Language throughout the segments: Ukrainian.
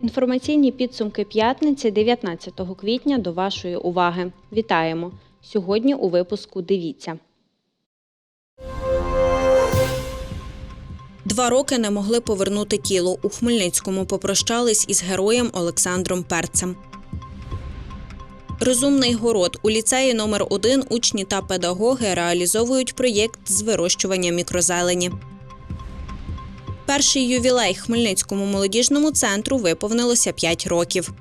Інформаційні підсумки п'ятниці 19 квітня до вашої уваги. Вітаємо! Сьогодні у випуску дивіться. Два роки не могли повернути тіло. У Хмельницькому попрощались із героєм Олександром Перцем. Розумний город у ліцеї номер 1 учні та педагоги реалізовують проєкт з вирощування мікрозелені. Перший ювілей Хмельницькому молодіжному центру виповнилося 5 років.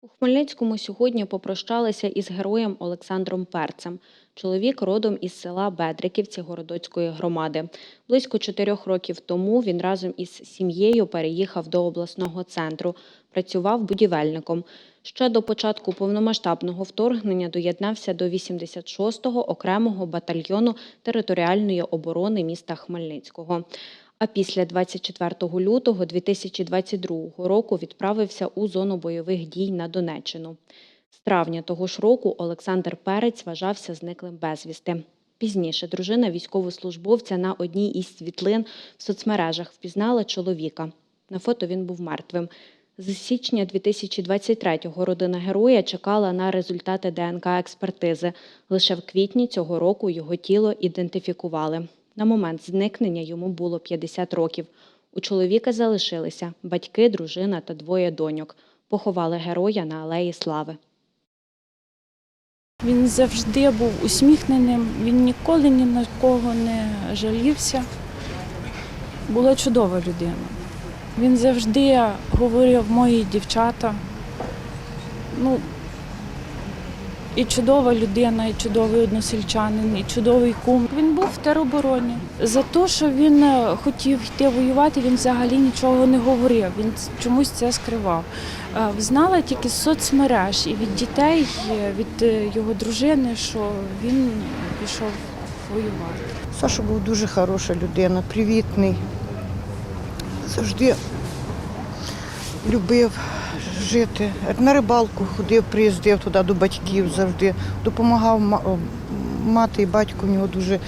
У Хмельницькому сьогодні попрощалися із героєм Олександром Перцем. Чоловік родом із села Бедриківці Городоцької громади. Близько чотирьох років тому він разом із сім'єю переїхав до обласного центру. Працював будівельником. Ще до початку повномасштабного вторгнення доєднався до 86-го окремого батальйону територіальної оборони міста Хмельницького. А після 24 лютого 2022 року відправився у зону бойових дій на Донеччину. З травня того ж року Олександр Перець вважався зниклим безвісти. Пізніше дружина військовослужбовця на одній із світлин в соцмережах впізнала чоловіка. На фото він був мертвим. З січня 2023-го родина героя чекала на результати ДНК-експертизи. Лише в квітні цього року його тіло ідентифікували. На момент зникнення йому було 50 років. У чоловіка залишилися батьки, дружина та двоє доньок. Поховали героя на Алеї Слави. Він завжди був усміхненим, він ніколи ні на кого не жалівся. Була чудова людина. Він завжди говорив мої дівчата. Ну, і чудова людина, і чудовий односельчанин, і чудовий кум. Він був в теробороні. За те, що він е, хотів йти воювати, він взагалі нічого не говорив. Він чомусь це скривав. Е, Знала тільки з соцмереж і від дітей, е, від е, його дружини, що він пішов воювати. Саша був дуже хороша людина, привітний. Завжди любив жити. На рибалку ходив, приїздив туди до батьків завжди. Допомагав мати і батько в нього дуже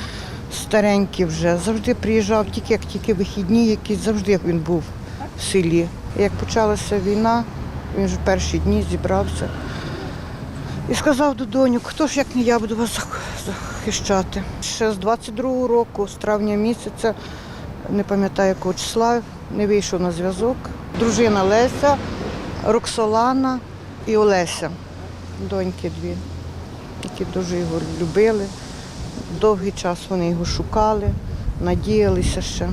старенькі вже. Завжди приїжджав, тільки як тільки вихідні якісь, завжди він був в селі. Як почалася війна, він ж в перші дні зібрався. І сказав до доньок, хто ж як не я буду вас захищати. Ще з 22-го року, з травня місяця, не пам'ятаю якого числа, не вийшов на зв'язок. Дружина Леся, Роксолана і Олеся, доньки дві, які дуже його любили. Довгий час вони його шукали, надіялися ще.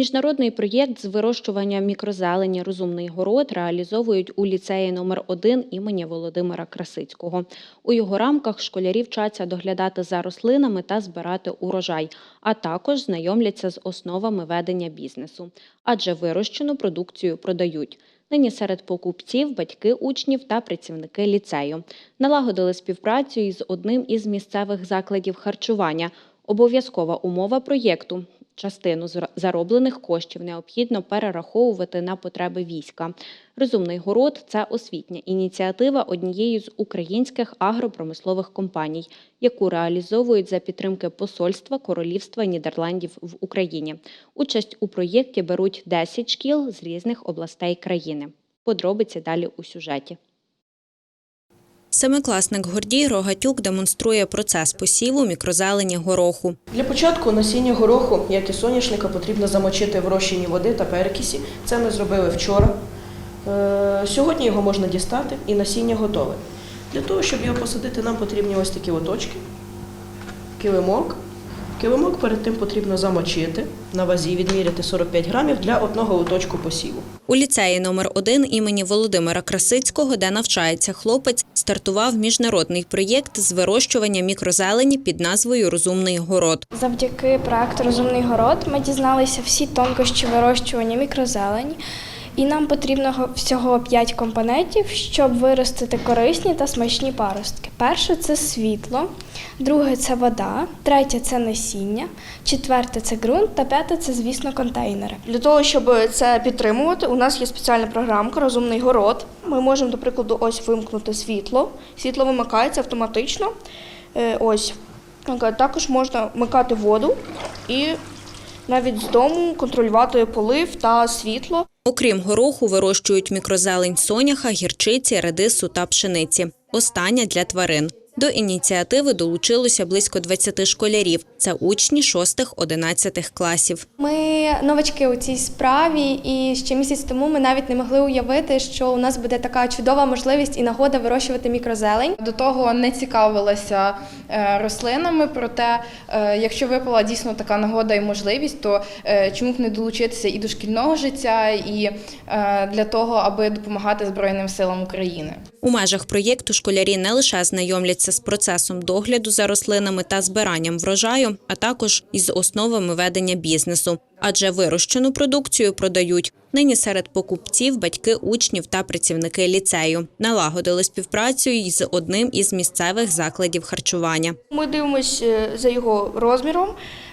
Міжнародний проєкт з вирощування мікрозелені Розумний город реалізовують у ліцеї номер 1 імені Володимира Красицького. У його рамках школярі вчаться доглядати за рослинами та збирати урожай, а також знайомляться з основами ведення бізнесу, адже вирощену продукцію продають. Нині серед покупців батьки учнів та працівники ліцею налагодили співпрацю із одним із місцевих закладів харчування. Обов'язкова умова проєкту частину зароблених коштів необхідно перераховувати на потреби війська. Розумний город це освітня ініціатива однієї з українських агропромислових компаній, яку реалізовують за підтримки посольства Королівства Нідерландів в Україні. Участь у проєкті беруть 10 шкіл з різних областей країни. Подробиці далі у сюжеті. Семикласник Гордій Рогатюк демонструє процес посіву мікрозелені гороху. Для початку насіння гороху, як і соняшника, потрібно замочити в розчині води та перекисі. Це ми зробили вчора. Е, Сьогодні його можна дістати і насіння готове. Для того, щоб його посадити, нам потрібні ось такі оточки, килимок. Килимок перед тим потрібно замочити на вазі, відміряти 45 грамів для одного лоточку посіву. У ліцеї номер 1 імені Володимира Красицького, де навчається хлопець, стартував міжнародний проєкт з вирощування мікрозелені під назвою Розумний город. Завдяки проекту Розумний город ми дізналися всі тонкощі вирощування мікрозелені І нам потрібно всього 5 компонентів, щоб виростити корисні та смачні паростки. Перше це світло, друге це вода, третє це насіння, четверте це ґрунт та п'яте це, звісно, контейнери. Для того, щоб це підтримувати, у нас є спеціальна програмка Розумний город. Ми можемо, до прикладу, ось вимкнути світло. Світло вимикається автоматично. Е, Ось. Також можна вмикати воду і навіть з дому контролювати полив та світло. Окрім гороху, вирощують мікрозелень соняха, гірчиці, редису та пшениці. Остання для тварин. До ініціативи долучилося близько 20 школярів. Це учні 6-11 класів. Ми новачки у цій справі, і ще місяць тому ми навіть не могли уявити, що у нас буде така чудова можливість і нагода вирощувати мікрозелень. До того не цікавилася е, рослинами, проте, е, якщо випала дійсно така нагода і можливість, то е, чому б не долучитися і до шкільного життя, і для того, аби допомагати Збройним силам України. У межах проєкту школярі не лише знайомляться з процесом догляду за рослинами та збиранням врожаю, а також із основами ведення бізнесу. Адже вирощену продукцію продають. Нині серед покупців батьки учнів та працівники ліцею налагодили співпрацю із одним із місцевих закладів харчування. Ми дивимося за його розміром.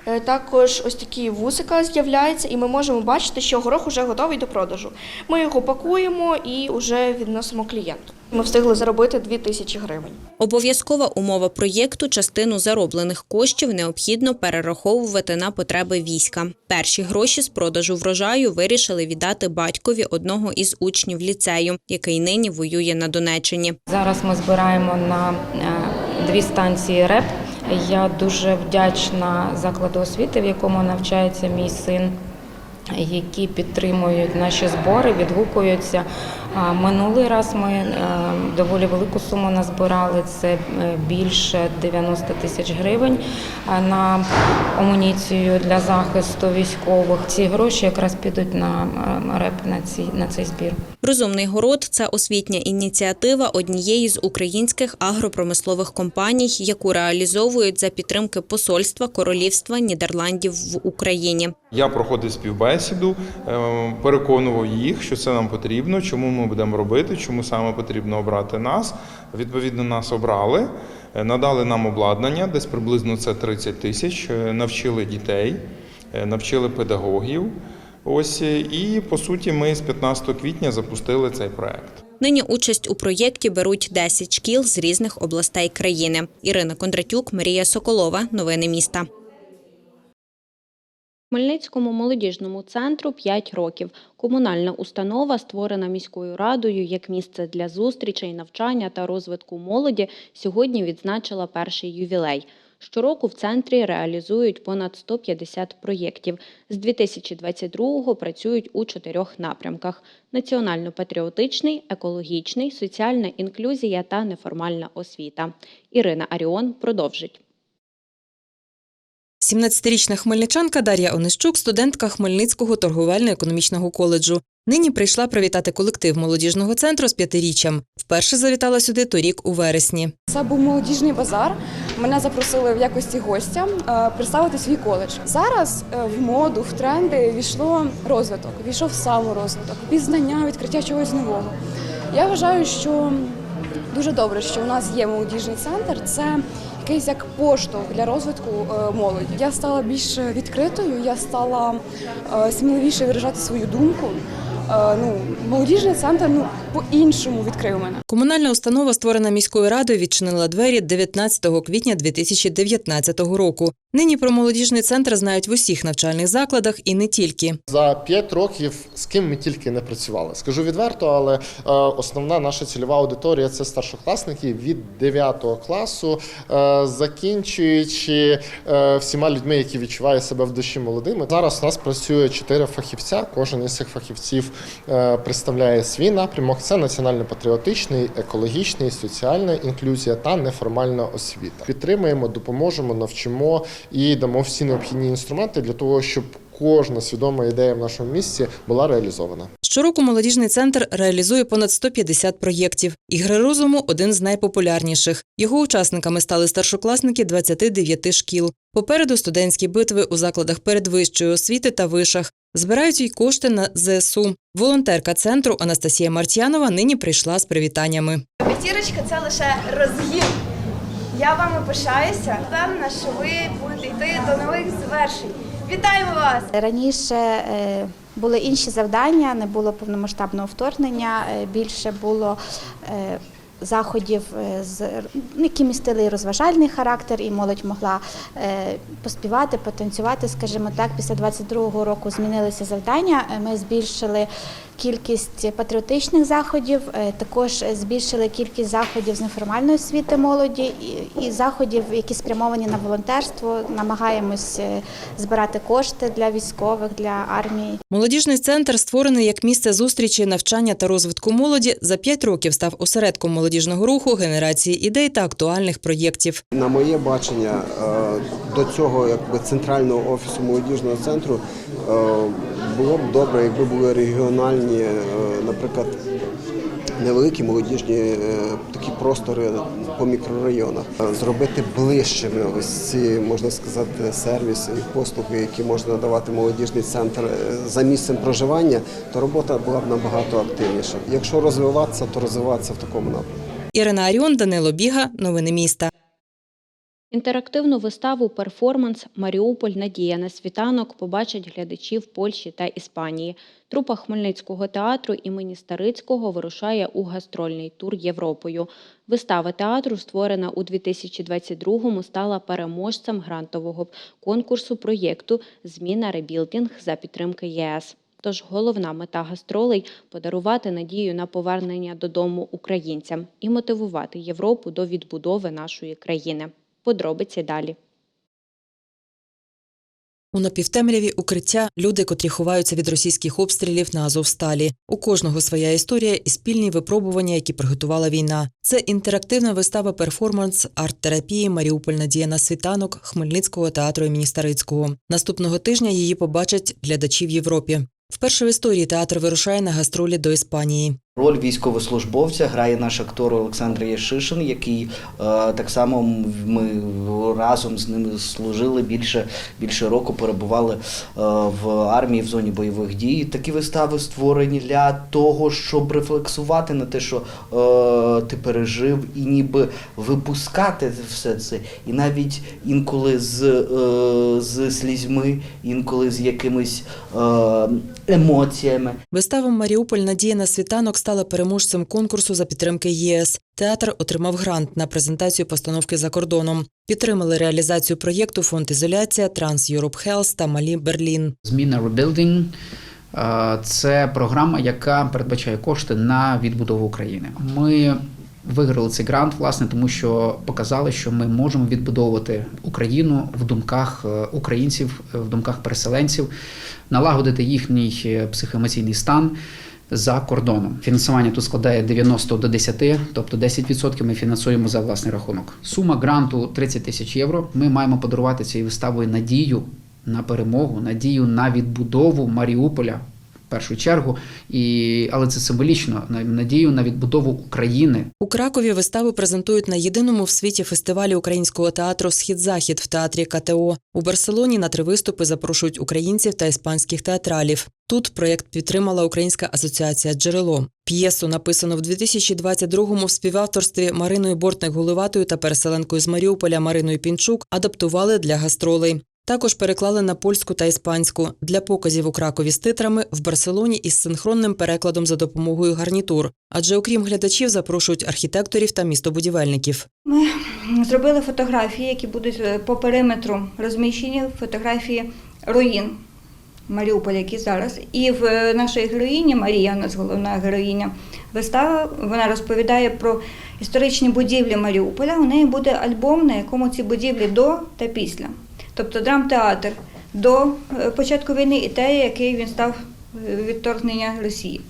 Е, Також ось такі вусика з'являються, і ми можемо бачити, що горох вже готовий до продажу. Ми його пакуємо і вже відносимо клієнту. Ми встигли заробити 2 тисячі гривень. Обов'язкова умова проєкту частину зароблених коштів необхідно перераховувати на потреби війська. Перші гроші з продажу врожаю вирішили віддати батькові одного із учнів ліцею, який нині воює на Донеччині. Зараз ми збираємо на е, дві станції РЕП. Я дуже вдячна закладу освіти, в якому навчається мій син, які підтримують наші збори, відгукуються. А Минулий раз ми е, доволі велику суму назбирали. Це е, більше 90 тисяч гривень на амуніцію для захисту військових. Ці гроші якраз підуть на е, РЕП на ці на цей збір. Розумний город це освітня ініціатива однієї з українських агропромислових компаній, яку реалізовують за підтримки посольства Королівства Нідерландів в Україні. Я проходив співбесіду, переконував їх, що це нам потрібно, чому ми будемо робити, чому саме потрібно обрати нас. Відповідно, нас обрали, е, надали нам обладнання, десь приблизно це 30 тисяч, е, навчили дітей, е, навчили педагогів. Ось і по суті, ми з 15 квітня запустили цей проект. Нині участь у проєкті беруть 10 шкіл з різних областей країни. Ірина Кондратюк, Марія Соколова. Новини міста. Хмельницькому молодіжному центру 5 років. Комунальна установа, створена міською радою як місце для зустрічей, навчання та розвитку молоді, сьогодні відзначила перший ювілей. Щороку в центрі реалізують понад 150 проєктів. З 2022-го працюють у чотирьох напрямках: національно-патріотичний, екологічний, соціальна інклюзія та неформальна освіта. Ірина Аріон продовжить. 17-річна хмельничанка Дар'я Онищук, студентка Хмельницького торговельно-економічного коледжу. Нині прийшла привітати колектив молодіжного центру з п'ятиріччям. Вперше завітала сюди торік у вересні. Це був молодіжний базар. Мене запросили в якості гостя е, представити свій коледж. Зараз е, в моду, в тренди війшло розвиток, війшов саморозвиток, пізнання, відкриття чогось нового. Я вважаю, що дуже добре, що у нас є молодіжний центр. Це якийсь як поштовх для розвитку е, молоді. Я стала більш відкритою, я стала е, сміливіше виражати свою думку. Е, Ну, молодіжний центр ну по-іншому відкрив мене. Комунальна установа, створена міською радою, відчинила двері 19 квітня 2019 року. Нині про молодіжний центр знають в усіх навчальних закладах і не тільки. За п'ять років з ким ми тільки не працювали. Скажу відверто, але е, основна наша цільова аудиторія це старшокласники від 9 класу, е, закінчуючи е, всіма людьми, які відчувають себе в душі молодими. Зараз у нас працює чотири фахівця. Кожен із цих фахівців представляє свій напрямок. Це національно-патріотичний, екологічний, соціальна інклюзія та неформальна освіта. Підтримуємо, допоможемо, навчимо і дамо всі необхідні інструменти для того, щоб кожна свідома ідея в нашому місті була реалізована. Щороку молодіжний центр реалізує понад 150 проєктів. Ігри розуму один з найпопулярніших. Його учасниками стали старшокласники 29 шкіл. Попереду студентські битви у закладах передвищої освіти та вишах. Збирають й кошти на ЗСУ. Волонтерка центру Анастасія Мартьянова нині прийшла з привітаннями. П'ятірочка це лише розгін. Я вами пишаюся. Впевнена, що ви будете йти до нових звершень. Вітаємо вас! Раніше е, були інші завдання, не було повномасштабного вторгнення, е, більше було е, заходів, які містили розважальний характер, і молодь могла поспівати, потанцювати, скажімо так. Після 22-го року змінилися завдання. Ми збільшили кількість патріотичних заходів, е, також збільшили кількість заходів з неформальної освіти молоді і, заходів, які спрямовані на волонтерство. Намагаємось е, збирати кошти для військових, для армії. Молодіжний центр, створений як місце зустрічі, навчання та розвитку молоді, за п'ять років став осередком молодіжного руху, генерації ідей та актуальних проєктів. На моє бачення, е, до цього якби центрального офісу молодіжного центру було б добре, якби були регіональні, е, наприклад, невеликі молодіжні е, такі простори по мікрорайонах, Е, зробити ближчими ось ці, можна сказати, сервіси і послуги, які можна надавати молодіжний центр за місцем проживання, то робота була б набагато активніша. Якщо розвиватися, то розвиватися в такому напрямку. Ірина Аріон, Данило Біга. Новини міста. Інтерактивну виставу перформанс Маріуполь Надія на світанок побачать глядачі в Польщі та Іспанії. Трупа Хмельницького театру імені Старицького вирушає у гастрольний тур Європою. Вистава театру, створена у 2022-му, стала переможцем грантового конкурсу проєкту Зміна ребілдинг за підтримки ЄС. Тож головна мета гастролей подарувати надію на повернення додому українцям і мотивувати Європу до відбудови нашої країни. Подробиці далі. У напівтемряві укриття люди, котрі ховаються від російських обстрілів на Азовсталі. У кожного своя історія і спільні випробування, які приготувала війна. Це інтерактивна вистава перформанс арт-терапії Маріуполь Надія на світанок Хмельницького театру імені Старицького. Наступного тижня її побачать глядачі в Європі. Вперше в історії театр вирушає на гастролі до Іспанії. Роль військовослужбовця грає наш актор Олександр Яшишин, який е, так само ми разом з ним служили більше, більше року, перебували е, в армії в зоні бойових дій. Такі вистави створені для того, щоб рефлексувати на те, що е, ти пережив, і ніби випускати все це. І навіть інколи з, з слізьми, інколи з якимись емоціями. Вистава Маріуполь Надія на світанок стала переможцем конкурсу за підтримки єС. Театр отримав грант на презентацію постановки за кордоном. Підтримали реалізацію проєкту Фонд ізоляція, Транс Europe Health та Малі Берлін. Зміна е, – це програма, яка передбачає кошти на відбудову України. Ми виграли цей грант, власне, тому що показали, що ми можемо відбудовувати Україну в думках е, українців, е, в думках переселенців, налагодити їхній е, психоемоційний стан. За кордоном фінансування тут складає 90 до 10, тобто 10% ми фінансуємо за власний рахунок. Сума гранту 30 тисяч євро. Ми маємо подарувати цією виставою надію на перемогу, надію на відбудову Маріуполя першу чергу, і але це символічно на- надію на відбудову України. У Кракові виставу презентують на єдиному в світі фестивалі українського театру Схід-Захід в театрі КТО. У Барселоні на три виступи запрошують українців та іспанських театралів. Тут проєкт підтримала Українська асоціація Джерело. П'єсу написано в 2022-му в співавторстві Мариною Бортник-Гуливатою та переселенкою з Маріуполя Мариною Пінчук адаптували для гастролей. Також переклали на польську та іспанську для показів у Кракові з титрами в Барселоні із синхронним перекладом за допомогою гарнітур. Адже окрім глядачів запрошують архітекторів та містобудівельників. Ми зробили фотографії, які будуть е, по периметру розміщені, фотографії руїн Маріуполя, які зараз. І в е, нашій героїні Марія, у нас головна героїня вистава, вона розповідає про історичні будівлі Маріуполя. У неї буде альбом, на якому ці будівлі до та після. Тобто драмтеатр до е, початку війни і те, який він став е, від вторгнення Росії.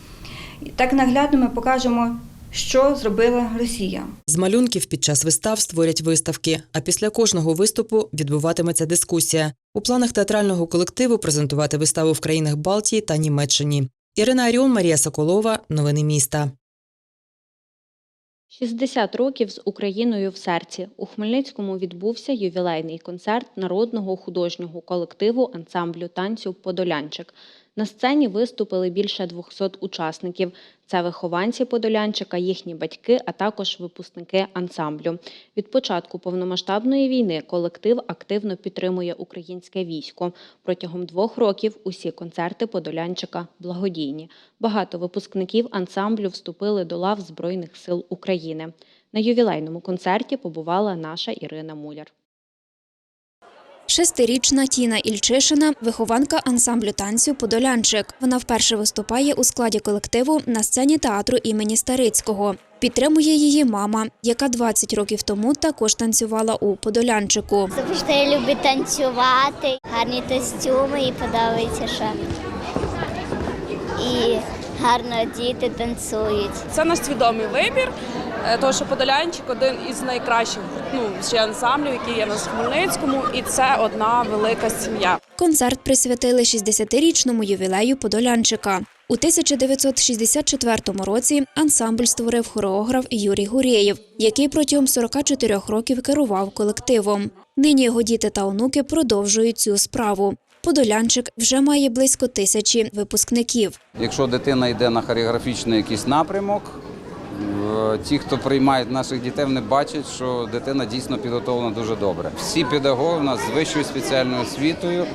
Так наглядно ми покажемо, що зробила Росія. З малюнків під час вистав створять виставки, а після кожного виступу відбуватиметься дискусія. У планах театрального колективу презентувати виставу в країнах Балтії та Німеччині. Ірина Аріон, Марія Соколова. Новини міста. 60 років з Україною в серці. У Хмельницькому відбувся ювілейний концерт народного художнього колективу ансамблю танцю Подолянчик. На сцені виступили більше 200 учасників. Це вихованці Подолянчика, їхні батьки, а також випускники ансамблю. Від початку повномасштабної війни колектив активно підтримує українське військо. Протягом двох років усі концерти Подолянчика благодійні. Багато випускників ансамблю вступили до лав Збройних сил України. На ювілейному концерті побувала наша Ірина Муляр. Шестирічна Тіна Ільчишина – вихованка ансамблю танцю «Подолянчик». Вона вперше виступає у складі колективу на сцені театру імені Старицького. Підтримує її мама, яка 20 років тому також танцювала у «Подолянчику». Завжди я люблю танцювати, гарні костюми і подобається, що і гарно діти танцюють. Це наш свідомий вибір, тому що Подолянчик один із найкращих ну, ще ансамблів, які є на Хмельницькому, і це одна велика сім'я. Концерт присвятили 60-річному ювілею «Подолянчика». У 1964 році ансамбль створив хореограф Юрій Гурєєв, який протягом 44 років керував колективом. Нині його діти та онуки продовжують цю справу. Подолянчик вже має близько тисячі випускників. Якщо дитина йде на хореографічний якийсь напрямок, е, ті, хто приймають наших дітей, вони бачать, що дитина дійсно підготовлена дуже добре. Всі педагоги у нас з вищою спеціальною освітою,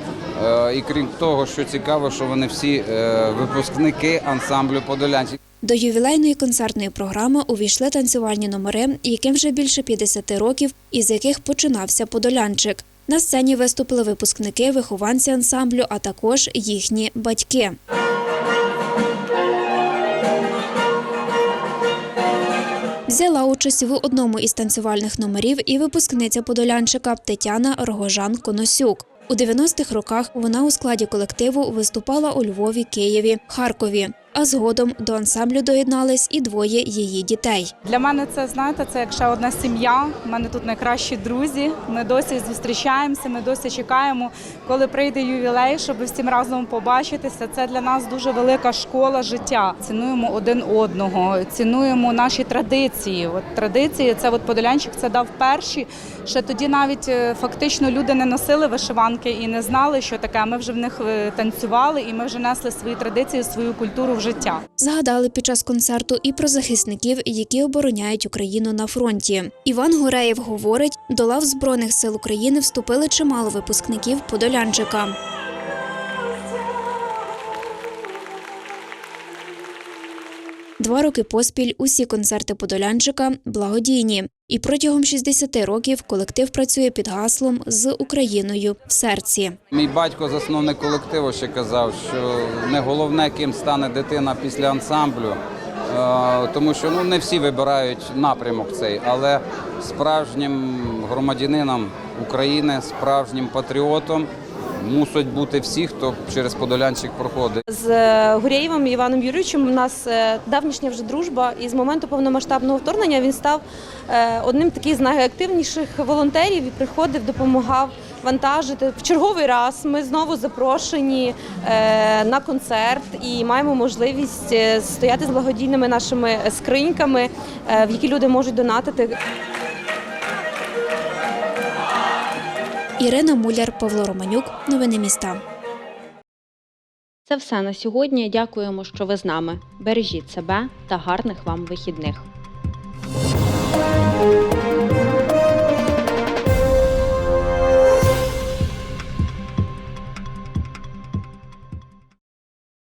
е, і крім того, що цікаво, що вони всі е, випускники ансамблю Подолянці. До ювілейної концертної програми увійшли танцювальні номери, яким вже більше 50 років, із яких починався Подолянчик. На сцені виступили випускники, вихованці ансамблю, а також їхні батьки. Взяла участь в одному із танцювальних номерів і випускниця Подолянчика Тетяна Рогожан Коносюк. У 90-х роках вона у складі колективу виступала у Львові, Києві, Харкові. А згодом до ансамблю доєднались і двоє її дітей. Для мене це знаєте, це як ще одна сім'я. У мене тут найкращі друзі. Ми досі зустрічаємося, ми досі чекаємо, коли прийде ювілей, щоб всім разом побачитися. Це для нас дуже велика школа життя. Цінуємо один одного, цінуємо наші традиції. От традиції, це от Подолянчик це дав перші. Ще тоді навіть е, фактично люди не носили вишиванки і не знали, що таке. Ми вже в них е, танцювали, і ми вже несли свої традиції, свою культуру життя. Згадали під час концерту і про захисників, які обороняють Україну на фронті. Іван Гуреєв говорить, до лав Збройних сил України вступили чимало випускників Подолянчика. Два роки поспіль усі концерти Подолянчика благодійні. І протягом 60 років колектив працює під гаслом з Україною в серці. Мій батько, засновник колективу, ще казав, що не головне, ким стане дитина після ансамблю, е, тому що ну, не всі вибирають напрямок цей, але справжнім громадянином України, справжнім патріотом мусять бути всі, хто через Подолянчик проходить. З е, Гурєєвим Іваном Юрійовичем у нас е, давнішня вже дружба, і з моменту повномасштабного вторгнення він став е, одним таких з найактивніших волонтерів і приходив, допомагав вантажити. В черговий раз ми знову запрошені на концерт і маємо можливість стояти з благодійними нашими скриньками, в які люди можуть донатити. Ірина Муляр, Павло Романюк. Новини міста. Це все на сьогодні. Дякуємо, що ви з нами. Бережіть себе та гарних вам вихідних.